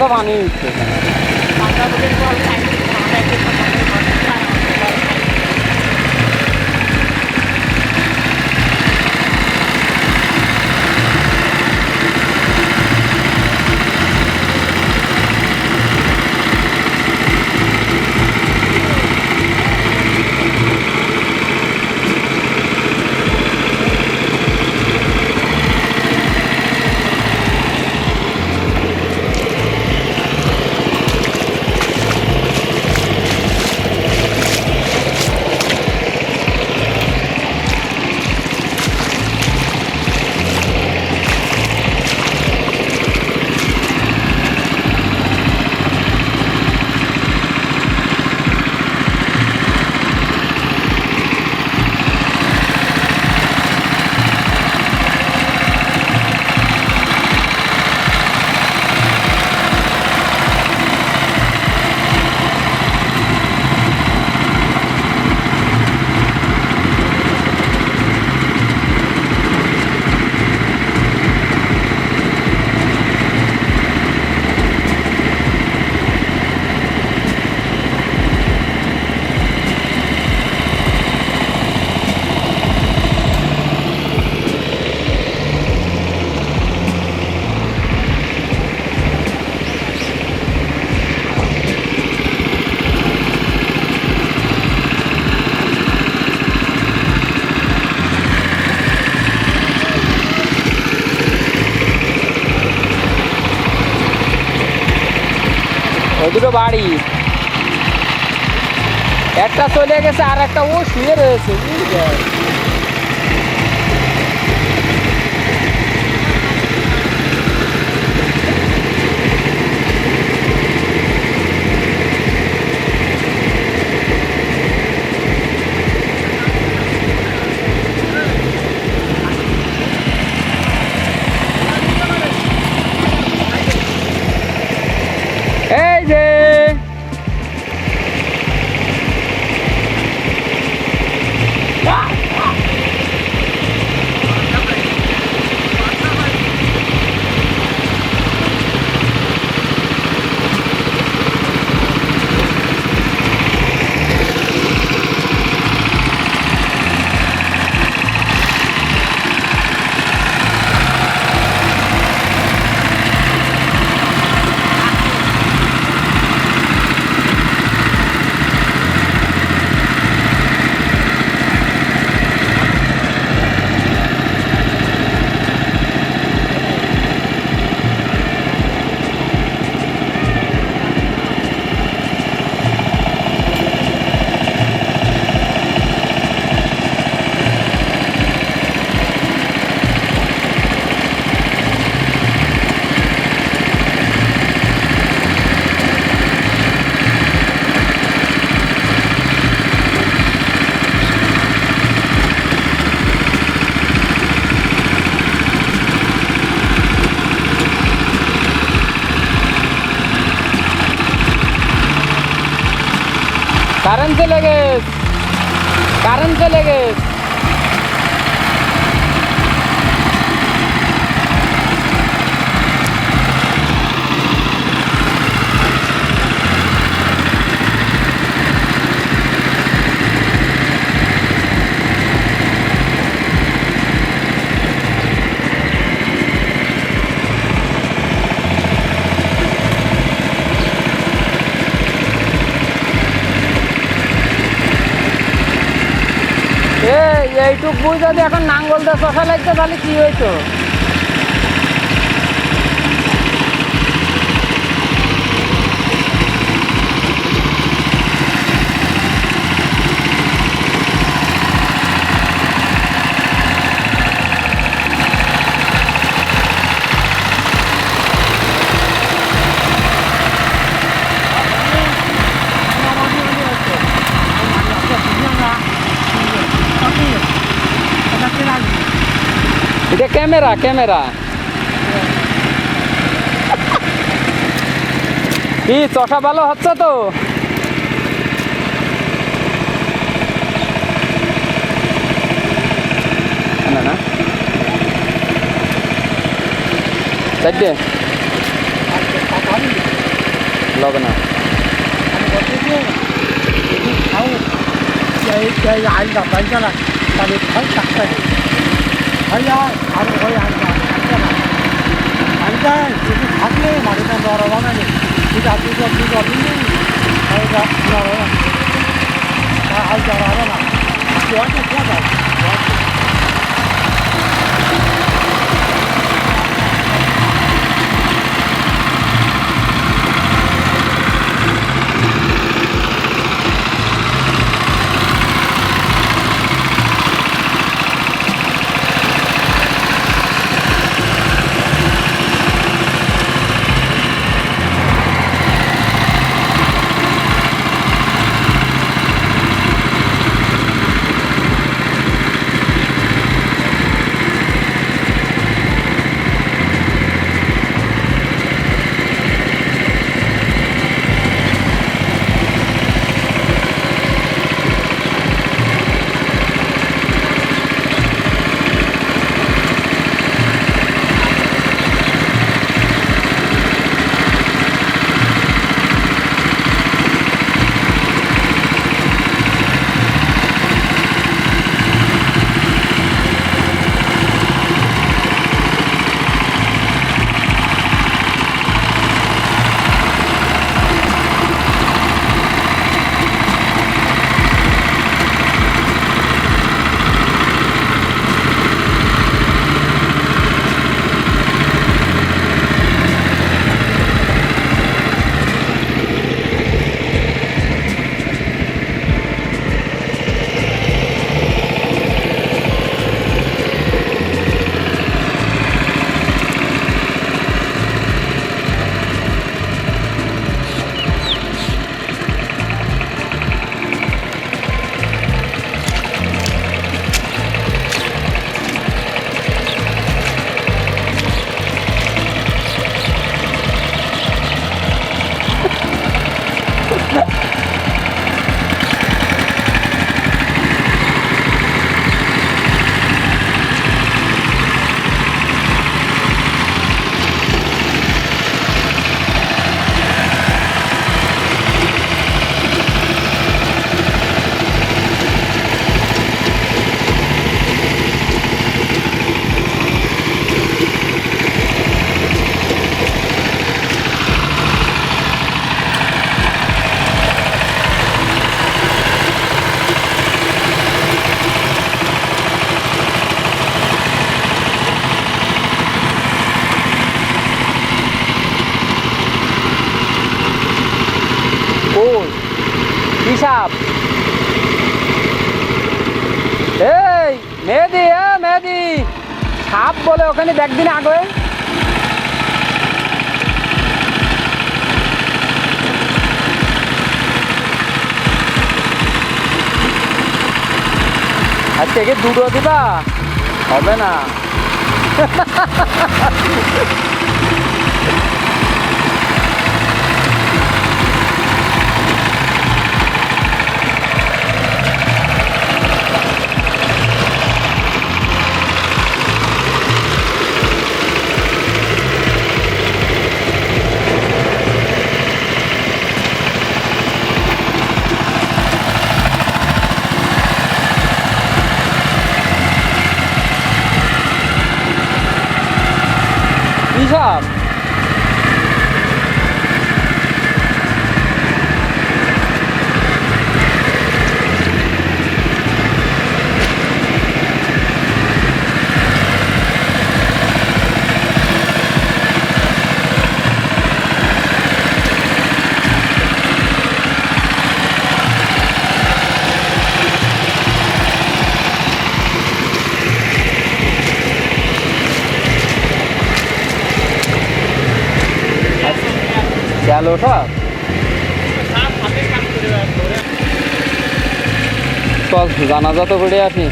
তো পানি উঠছে ওই দুটো বাড়ি একটা চলে গেছে আর একটা ও শুয়ে রয়েছে বুঝলে? কারেন্ট চলে গেছে কারেন্ট চলে গেছে এইটুক বুঝ যদি এখন নাঙ্গল দিয়ে শশা লাগতো তাহলে কি হইতো ক্যামেরা ক্যামেরা। কি চষা ভালো হচ্ছে তো? না না। চারটে লবে না। আইলা না তাহলে খাই চাকটা ভাইয়া আর ওই আনটা আনটা না আনটা যদি থাকলে মাটিটা নরম হবে না ঠিক আছে দুটো দুটো মেহেদি হ্যাঁ মেহেদি। সাপ বলে ওখানে দেখদিন আগে। কি দুটো দিবা? হবে না কি সাপ গেল ওটা? চল জানাজা তো করে আসি।